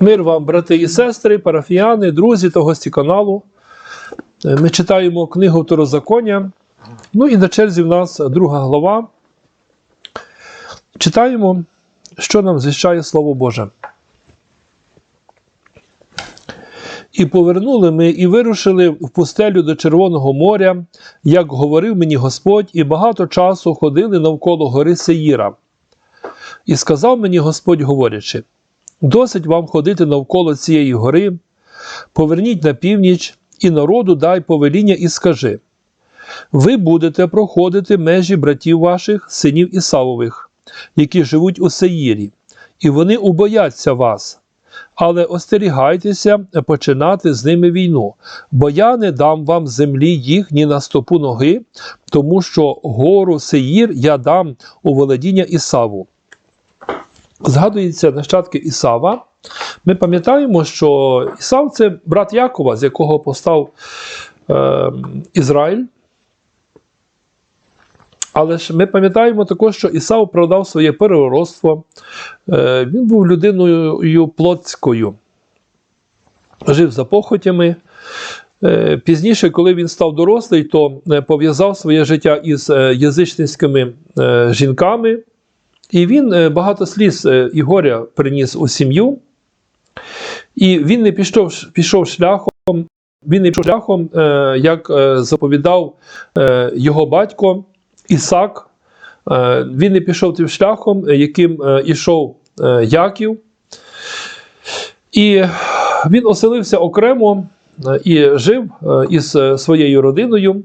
Мир вам, брати і сестри, парафіяни, друзі та гості каналу. Е, Ми читаємо книгу Второзаконня. Ну і на черзі в нас друга глава. Читаємо, що нам звіщає Слово Боже. І повернули ми і вирушили в пустелю до Червоного моря, як говорив мені Господь, і багато часу ходили навколо гори Сеїра. І сказав мені Господь, говорячи: Досить вам ходити навколо цієї гори, поверніть на північ, і народу дай повеління і скажи: Ви будете проходити межі братів ваших, синів Ісавових, які живуть у Сеїрі, і вони убояться вас. Але остерігайтеся починати з ними війну, бо я не дам вам землі їх ні на стопу ноги, тому що гору Сеїр я дам у володіння Ісаву. Згадується нащадки Ісава. Ми пам'ятаємо, що Ісав це брат Якова, з якого постав е, Ізраїль. Але ж ми пам'ятаємо також, що Ісав продав своє переродство. Е, він був людиною плотською, жив за похотями. Е, Пізніше, коли він став дорослий, то е, пов'язав своє життя із е, язичницькими е, жінками. І він е, багато сліз е, і горя приніс у сім'ю. І він не пішов, пішов шляхом, він не пішов шляхом, е, як заповідав його батько Ісак. Він не пішов тим шляхом, яким ішов Яків. І він оселився окремо і жив із своєю родиною.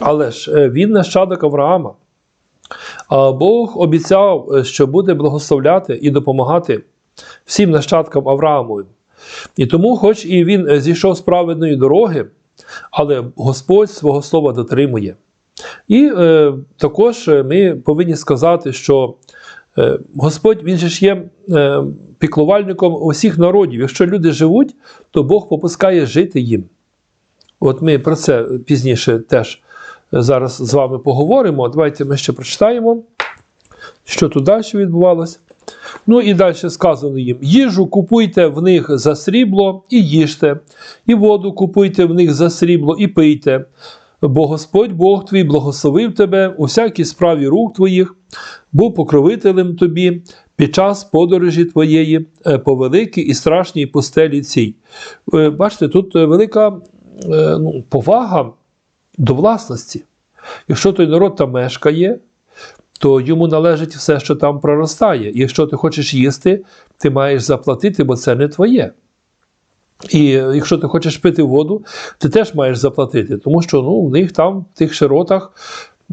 Але ж він нащадок Авраама. А Бог обіцяв, е, що буде благословляти і допомагати всім нащадкам Авраамовим. І тому, хоч і він е, зійшов з праведної дороги, але Господь свого слова дотримує. І е, також е, ми повинні сказати, що е, Господь він же ж є е, піклувальником усіх народів. Якщо люди живуть, то Бог попускає жити їм. От ми про це пізніше теж зараз з вами поговоримо. Давайте ми ще прочитаємо, що тут далі відбувалося. Ну і далі сказано їм: їжу купуйте в них за срібло і їжте, і воду купуйте в них за срібло і пийте. Бо Господь Бог твій благословив тебе у всякій справі рук твоїх, був покровителем тобі під час подорожі твоєї е, по великій і страшній пустелі цій. Е, Бачите, тут е, велика ну, повага до власності. Якщо той народ там мешкає, то йому належить все, що там проростає. Якщо ти хочеш їсти, ти маєш заплатити, бо це не твоє. І якщо ти хочеш пити воду, ти теж маєш заплатити, тому що ну, в них там, в тих широтах,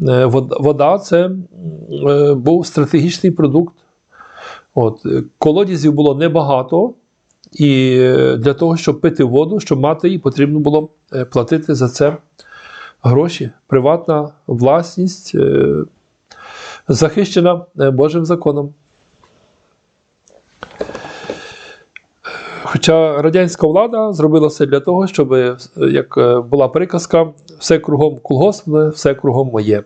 е, вода це е, був стратегічний продукт. От, колодязів було небагато, і е, для того, щоб пити воду, щоб мати її, потрібно було платити за це гроші. Приватна власність е, захищена е, Божим законом. Хоча радянська влада зробила все для того, щоб, е, як була приказка, все кругом колгоспне, все кругом моє.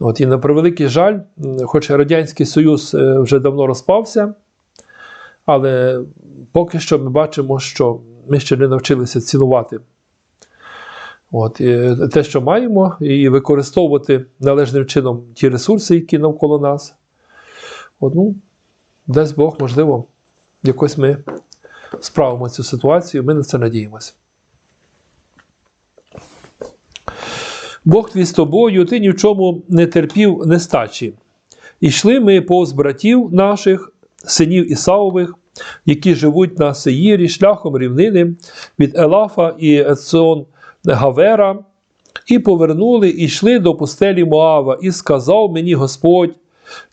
От, і на превеликий жаль, хоч Радянський Союз вже давно розпався, але поки що ми бачимо, що ми ще не навчилися цінувати От, і те, що маємо, і використовувати належним чином ті ресурси, які навколо нас. От, ну, дасть Бог, можливо, якось ми справимо цю ситуацію, ми на це надіємося. Бог твій з тобою, ти ні в чому не терпів нестачі. Ішли ми повз братів наших, синів Ісавових, які живуть на Сеїрі, шляхом рівнини від Елафа і Ецон Гавера, і повернули і йшли до пустелі Моава, і сказав мені Господь: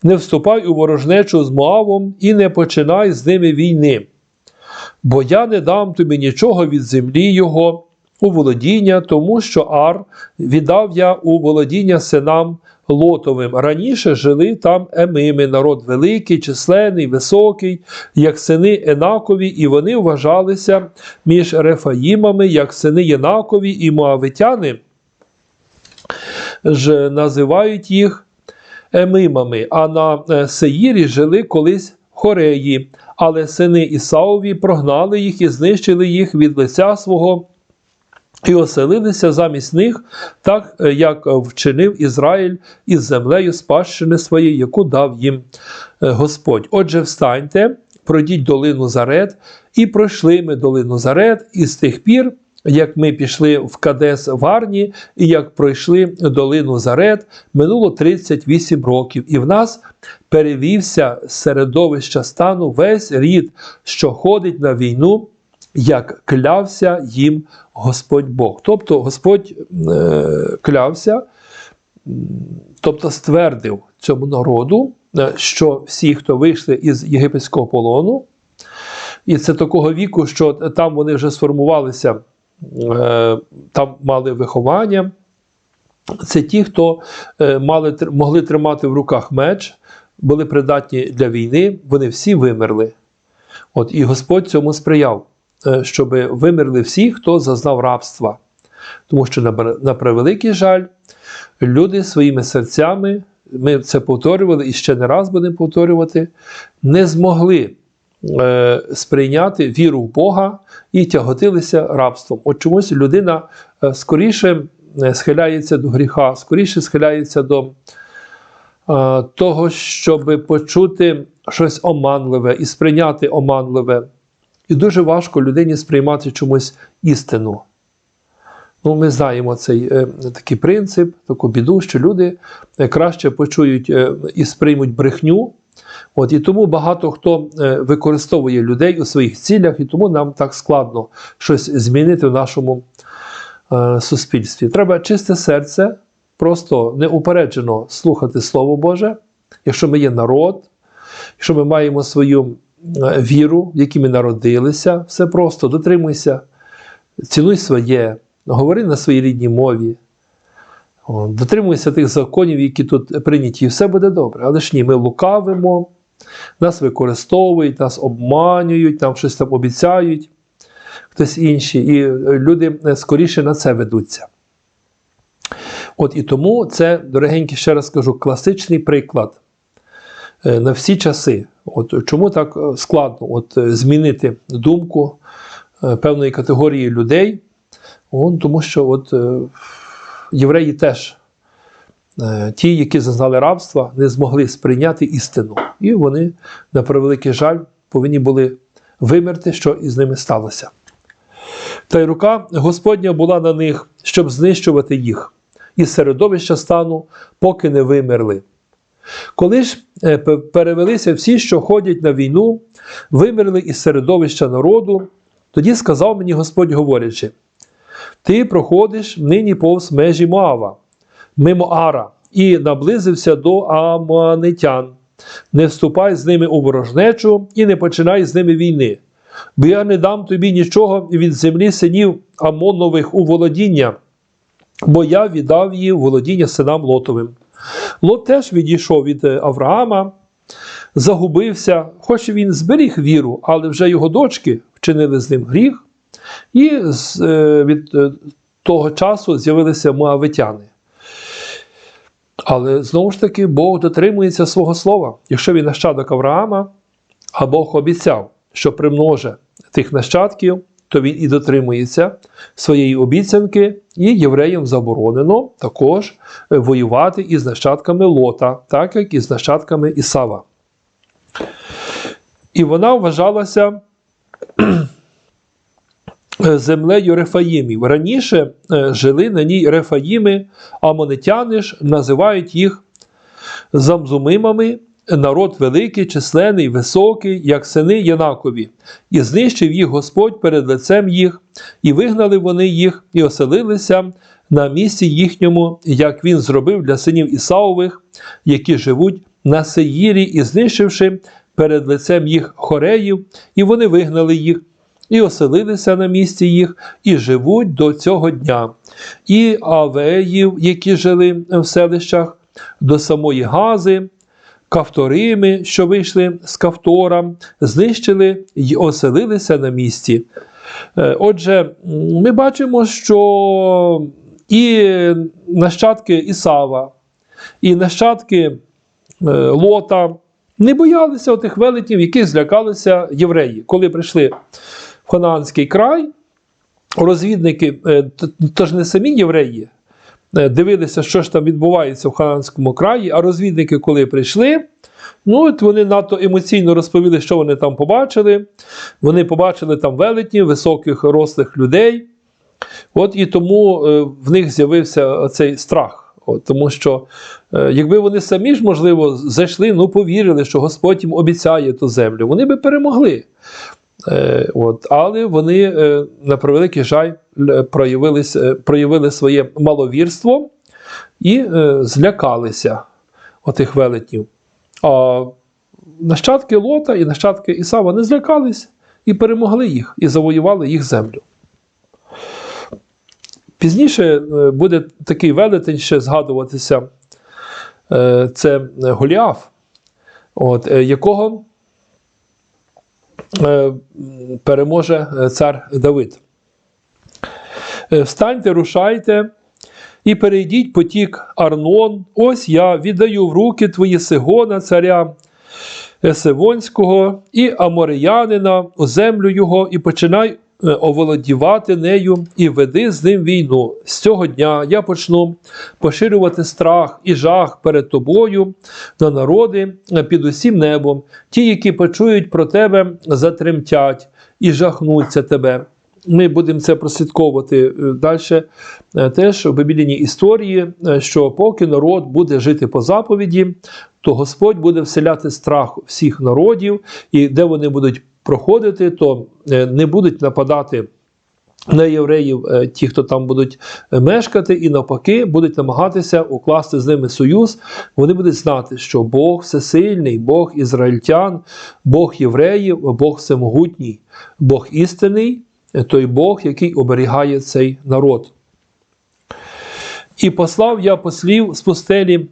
не вступай у ворожнечу з Моавом і не починай з ними війни, бо я не дам тобі нічого від землі його у володіння, тому що Ар віддав я у володіння синам Лотовим. Раніше жили там емими, народ великий, численний, високий, як сини Енакові, і вони вважалися між Рефаїмами, як сини Єнакові і Моавитяни ж називають їх емимами, а на е, Сеїрі жили колись Хореї, але сини Ісаові прогнали їх і знищили їх від лиця свого. І оселилися замість них, так е, як вчинив Ізраїль із землею спадщини своєї, яку дав їм е, Господь. Отже, встаньте, пройдіть долину Зарет, і пройшли ми долину Зарет, і з тих пір, як ми пішли в Кадес Варні, і як пройшли долину Зарет, минуло 38 років, і в нас перевівся середовища стану весь рід, що ходить на війну як клявся їм Господь Бог. Тобто Господь е, клявся, тобто ствердив цьому народу, е, що всі, хто вийшли із єгипетського полону, і це такого віку, що там вони вже сформувалися, е, там мали виховання. Це ті, хто е, мали, могли тримати в руках меч, були придатні для війни, вони всі вимерли. От, і Господь цьому сприяв, щоб вимерли всі, хто зазнав рабства. Тому що, на, превеликий жаль, люди своїми серцями, ми це повторювали і ще не раз будемо повторювати, не змогли е, сприйняти віру в Бога і тяготилися рабством. От чомусь людина е, скоріше е, схиляється до гріха, скоріше схиляється до е, того, щоб почути щось оманливе і сприйняти оманливе. І дуже важко людині сприймати чомусь істину. Ну, ми знаємо цей е, такий принцип, таку біду, що люди е, краще почують е, і сприймуть брехню. От, і тому багато хто е, використовує людей у своїх цілях, і тому нам так складно щось змінити в нашому е, суспільстві. Треба чисте серце, просто неупереджено слухати Слово Боже, якщо ми є народ, якщо ми маємо свою віру, в якій ми народилися, все просто дотримуйся, цінуй своє, говори на своїй рідній мові. Дотримуйся тих законів, які тут прийняті, і все буде добре. Але ж ні, ми лукавимо, нас використовують, нас обманюють, нам щось там обіцяють, хтось інші, і е, люди е, скоріше на це ведуться. От і тому це, дорогенькі, ще раз скажу, класичний приклад е, на всі часи. От чому так е, складно от, е, змінити думку е, певної категорії людей? От, тому що от, е, євреї теж, е, ті, які зазнали рабства, не змогли сприйняти істину. І вони, на превеликий жаль, повинні були вимерти, що із ними сталося. Та й рука Господня була на них, щоб знищувати їх із середовища стану, поки не вимерли. Коли ж е, перевелися всі, що ходять на війну, вимерли із середовища народу, тоді сказав мені Господь, говорячи: Ти проходиш нині повз межі Моава, мимо Ара, і наблизився до Аманитян. Не вступай з ними у ворожнечу і не починай з ними війни, бо я не дам тобі нічого від землі синів Амонових у володіння, бо я віддав її володіння синам Лотовим. Лот теж відійшов від е, Авраама, загубився, хоч він зберіг віру, але вже його дочки вчинили з ним гріх, і е, від е, того часу з'явилися моавитяни. Але знову ж таки Бог дотримується свого слова. Якщо він нащадок Авраама, а Бог обіцяв, що примноже тих нащадків, то він і дотримується своєї обіцянки, і євреям заборонено також е, воювати із нащадками Лота, так як і з нащадками Ісава. І вона вважалася е, землею Рефаїмів. Раніше е, жили на ній Рефаїми, а монетяни ж називають їх замзумимами, народ великий, численний, високий, як сини Янакові, і знищив їх Господь перед лицем їх, і вигнали вони їх, і оселилися на місці їхньому, як він зробив для синів Ісаових, які живуть на Сеїрі, і знищивши перед лицем їх хореїв, і вони вигнали їх. І оселилися на місці їх, і живуть до цього дня. І авеїв, які жили в селищах, до самої Гази, Кавторими, що вийшли з Кавтора, знищили й оселилися на місці. Е, Отже, ми бачимо, що і нащадки Ісава, і нащадки е, Лота, Не боялися тих велетнів, яких злякалися євреї. Коли прийшли в Ханаанський край, розвідники, е, то ж не самі євреї, дивилися, що ж там відбувається в Ханаанському краї, а розвідники, коли прийшли, ну от вони надто емоційно розповіли, що вони там побачили. Вони побачили там велетнів, високих рослих людей. От і тому е, в них з'явився цей страх. От, тому що е, якби вони самі ж, можливо, зайшли, ну повірили, що Господь їм обіцяє ту землю, вони би перемогли. Е, от, але вони, е, на превеликий жаль, е, проявили своє маловірство і е, злякалися отих велетнів. А нащадки Лота і нащадки Ісава не злякались і перемогли їх, і завоювали їх землю. Пізніше е, буде такий велетень ще згадуватися. Е, Це Голіаф, от, е, якого е, переможе е, цар Давид. Е, Встаньте, рушайте і перейдіть потік Арнон. Ось я віддаю в руки твої Сигона, царя Есевонського і Амореянина у землю його, і починай е, оволодівати нею, і веди з ним війну. З цього дня я почну поширювати страх і жах перед тобою на народи е, під усім небом. Ті, які почують про тебе, затремтять і жахнуться тебе. Ми будемо це прослідковувати далі. Теж у біблійній історії, е, що поки народ буде жити по заповіді, то Господь буде вселяти страх всіх народів, і де вони будуть проходити, то е, не будуть нападати. На євреїв, е, ті, хто там будуть е, мешкати, і навпаки, будуть намагатися укласти з ними союз. Вони будуть знати, що Бог всесильний, Бог ізраїльтян, Бог євреїв, Бог всемогутній, Бог істинний, е, той Бог, який оберігає цей народ. І послав я послів з пустелі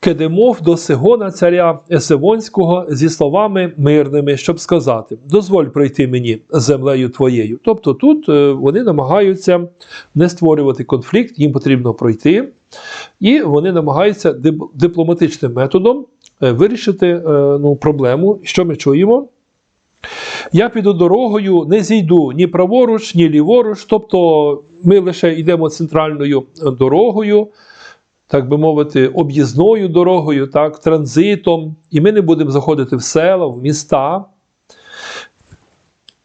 Кедемов до Сигона, царя Есевонського, зі словами мирними, щоб сказати: дозволь пройти мені землею твоєю. Тобто тут е, вони намагаються не створювати конфлікт, їм потрібно пройти, і вони намагаються дипломатичним методом е, вирішити е, ну, проблему. Що ми чуємо? Я піду дорогою, не зійду ні праворуч, ні ліворуч. Тобто ми лише йдемо центральною дорогою, так би мовити, об'їзною дорогою, так, транзитом, і ми не будемо заходити в села, в міста.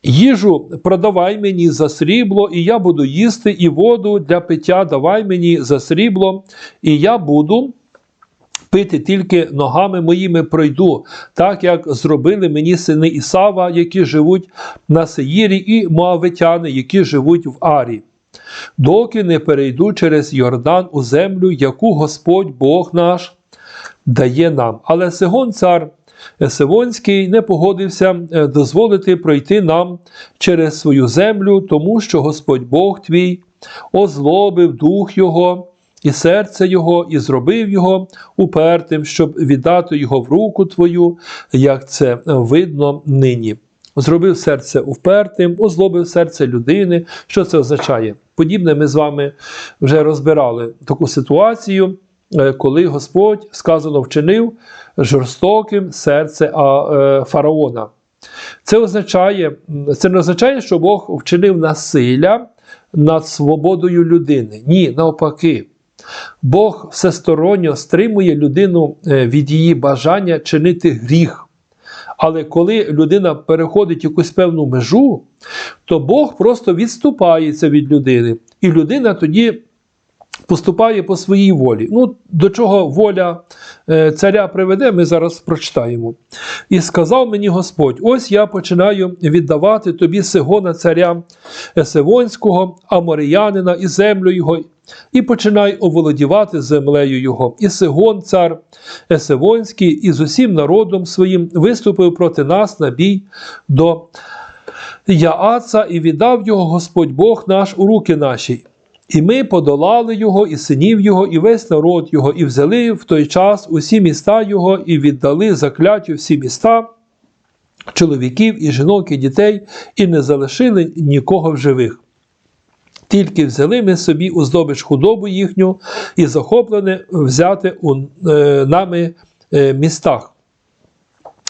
Їжу продавай мені за срібло, і я буду їсти, і воду для пиття давай мені за срібло, і я буду пити тільки ногами моїми пройду, так як зробили мені сини Ісава, які живуть на Сеїрі, і Моавитяни, які живуть в Арі. Доки не перейду через Йордан у землю, яку Господь Бог наш дає нам. Але Сигон цар Есевонський не погодився е, дозволити пройти нам через свою землю, тому що Господь Бог твій озлобив дух його і серце його, і зробив його упертим, щоб віддати його в руку твою, як це видно нині. Зробив серце впертим, озлобив серце людини. Що це означає? Подібне ми з вами вже розбирали таку ситуацію, е, коли Господь сказано вчинив жорстоким серце е, фараона. Це означає, це не означає, що Бог вчинив насилля над свободою людини. Ні, навпаки. Бог всесторонньо стримує людину е, від її бажання чинити гріх. Але коли людина переходить якусь певну межу, то Бог просто відступається від людини. І людина тоді поступає по своїй волі. Ну, до чого воля царя приведе, ми зараз прочитаємо. І сказав мені Господь: ось я починаю віддавати тобі Сигона царя Есевонського, Аморіянина і землю його, і починай оволодівати землею його. І Сигон, цар Есевонський, і з усім народом своїм виступив проти нас на бій до Яаца, і віддав його Господь Бог наш у руки наші. І ми подолали його, і синів його, і весь народ його, і взяли в той час усі міста його, і віддали закляттю всі міста, чоловіків, і жінок, і дітей, і не залишили нікого в живих. Тільки взяли ми собі у худобу їхню і захоплене взяти у е, нами е, містах.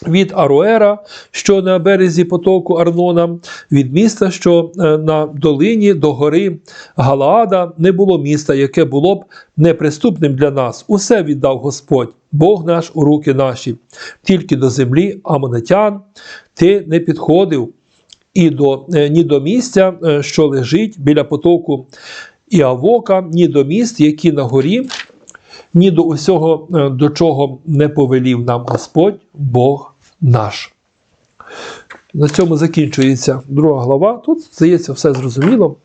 Від Аруера, що на березі потоку Арнона, від міста, що е, на долині до гори Галаада, не було міста, яке було б неприступним для нас. Усе віддав Господь, Бог наш у руки наші, тільки до землі Амонитян ти не підходив і до, е, ні до місця, е, що лежить біля потоку Іавока, ні до міст, які на горі, ні до усього, е, до чого не повелів нам Господь, Бог наш. На цьому закінчується друга глава. Тут, здається, все зрозуміло.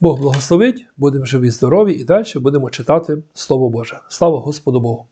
Бог благословить, будемо живі, здорові і далі будемо читати Слово Боже. Слава Господу Богу!